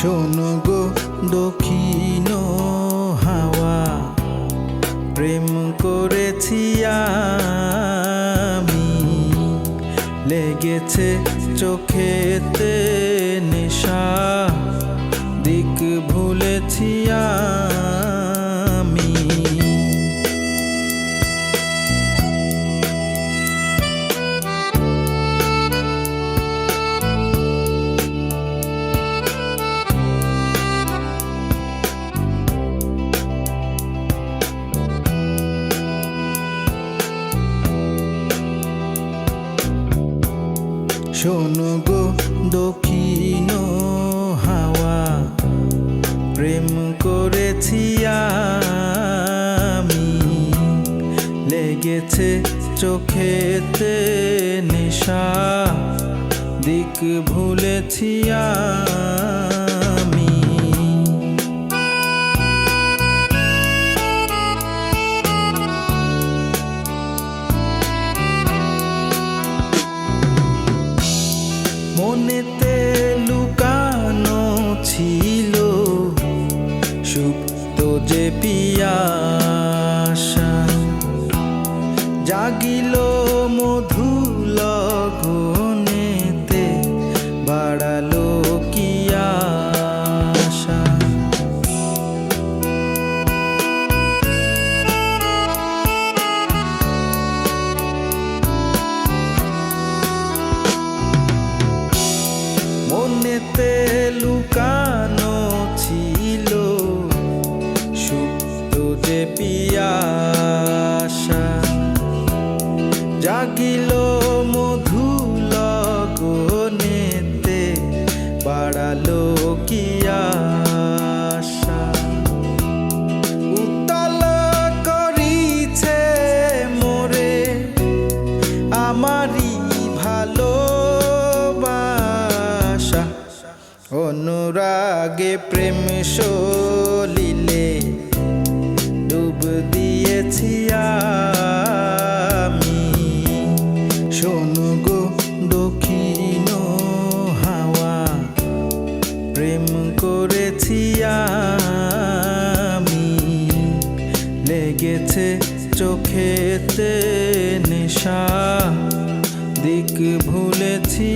শোনো গো দক্ষিণ হাওয়া প্রেম করেছি আমি। লেগেছে চোখেতে নেশা দিক ভুলেছি আমি শোনো গো দক্ষিণ হাওয়া প্রেম করেছি আমি। লেগেছে চোখেতে নেশা দিক ভুলেছি আমি মনেতে লুকানো ছিল। সুপ্ত যে পিয়াসা জাগিল মধু লগনেতে পিয়াসা জাগিল মধু লগনেতে বাড়ালো কি আশা? উত্তাল করিছে মোরে, আমারই ভালোবাসা। অনুরাগে প্রেম সলিলে গেছে চোখেতে নিশা। দিক ভুলেছি